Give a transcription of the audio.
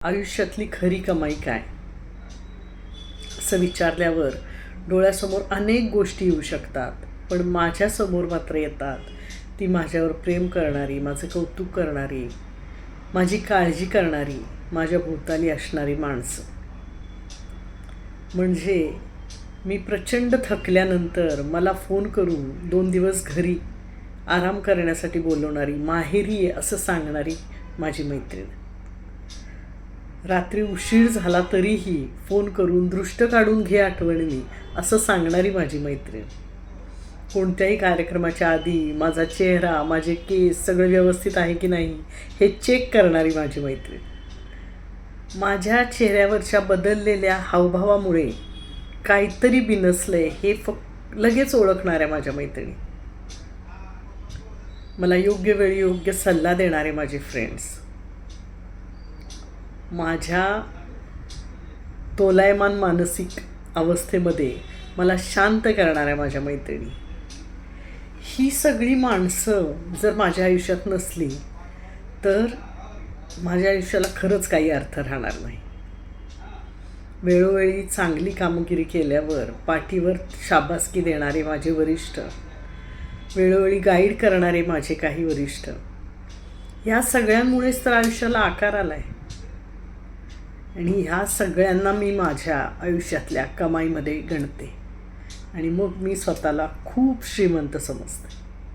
आयुष्यातली खरी कमाई काय? असं विचारल्यावर डोळ्यासमोर अनेक गोष्टी येऊ शकतात पण माझ्यासमोर मात्र येतात. ती माझ्यावर प्रेम करणारी माझं कौतुक करणारी माझी काळजी करणारी माझ्या भोवताली असणारी माणसं. म्हणजे मी प्रचंड थकल्यानंतर मला फोन करून दोन दिवस घरी आराम करण्यासाठी बोलवणारी माहेरी आहे असं सांगणारी माझी मैत्रीण. रात्री उशीर झाला तरीही फोन करून दृष्ट काढून घे आठवणीने असं सांगणारी माझी मैत्रीण. कोणत्याही कार्यक्रमाच्या आधी माझा चेहरा माझे केस सगळं व्यवस्थित आहे की नाही हे चेक करणारी माझी मैत्रीण. माझ्या चेहऱ्यावरच्या बदललेल्या हावभावामुळे काहीतरी बिनसलंय हे फक्त लगेच ओळखणाऱ्या माझ्या मैत्रिणी. मला योग्य वेळी योग्य सल्ला देणारे माझे फ्रेंड्स माझ्या तोलायमान मानसिक अवस्थेमध्ये मला शांत करणाऱ्या माझ्या मैत्रिणी. ही सगळी माणसं जर माझ्या आयुष्यात नसली तर माझ्या आयुष्याला खरंच काही अर्थ राहणार नाही. वेळोवेळी चांगली कामगिरी केल्यावर पाठीवर शाबासकी देणारे माझे वरिष्ठ वेळोवेळी गाईड करणारे माझे काही वरिष्ठ ह्या सगळ्यांमुळेच तर आयुष्याला आकार आला आहे आणि ह्या सगळ्यांना मी माझ्या आयुष्यातल्या कमाईमध्ये गणते. आणि मग मी स्वतःला खूप श्रीमंत समजते.